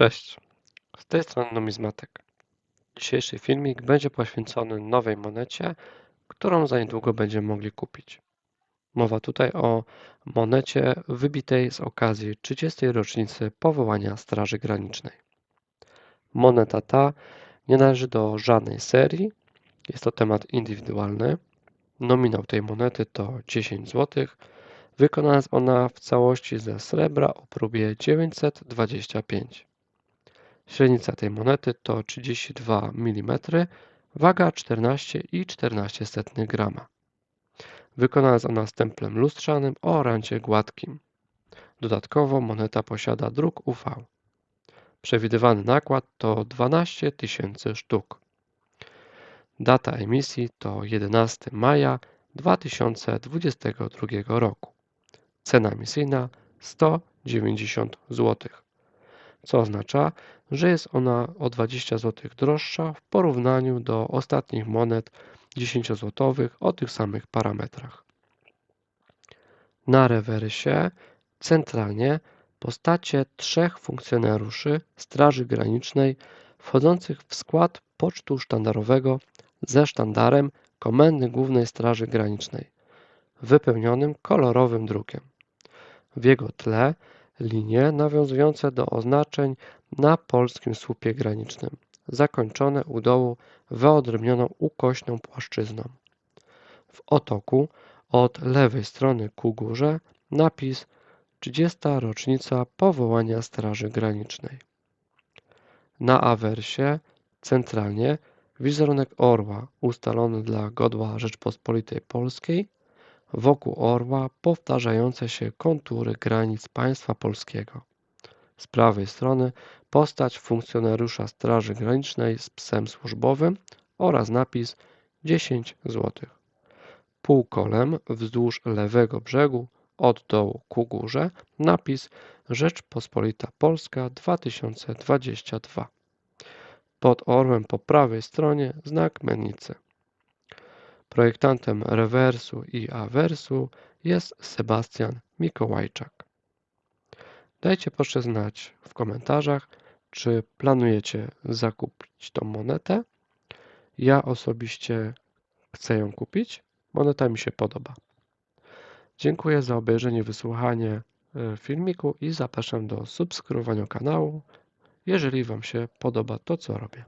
Cześć, z tej strony numizmatyk. Dzisiejszy filmik będzie poświęcony nowej monecie, którą za niedługo będziemy mogli kupić. Mowa tutaj o monecie wybitej z okazji 30. rocznicy powołania Straży Granicznej. Moneta ta nie należy do żadnej serii, jest to temat indywidualny. Nominał tej monety to 10 zł. Wykonana jest ona w całości ze srebra o próbie 925. Średnica tej monety to 32 mm, waga 14,14 grama. Wykonana jest ona stemplem lustrzanym o rancie gładkim. Dodatkowo moneta posiada druk UV. Przewidywany nakład to 12 tysięcy sztuk. Data emisji to 11 maja 2022 roku. Cena emisyjna 190 zł, co oznacza, że jest ona o 20 zł droższa w porównaniu do ostatnich monet 10 zł o tych samych parametrach. Na rewersie centralnie postacie trzech funkcjonariuszy Straży Granicznej wchodzących w skład pocztu sztandarowego ze sztandarem Komendy Głównej Straży Granicznej, wypełnionym kolorowym drukiem. W jego tle linie nawiązujące do oznaczeń na polskim słupie granicznym, zakończone u dołu wyodrębnioną ukośną płaszczyzną. W otoku od lewej strony ku górze napis 30. rocznica powołania Straży Granicznej. Na awersie centralnie wizerunek orła ustalony dla godła Rzeczpospolitej Polskiej, wokół orła powtarzające się kontury granic państwa polskiego. Z prawej strony postać funkcjonariusza Straży Granicznej z psem służbowym oraz napis 10 zł. Półkolem wzdłuż lewego brzegu od dołu ku górze napis Rzeczpospolita Polska 2022. Pod orłem po prawej stronie znak mennicy. Projektantem rewersu i awersu jest Sebastian Mikołajczak. Dajcie proszę znać w komentarzach, czy planujecie zakupić tą monetę. Ja osobiście chcę ją kupić. Moneta mi się podoba. Dziękuję za obejrzenie, wysłuchanie e, filmiku i zapraszam do subskrybowania kanału, jeżeli Wam się podoba to, co robię.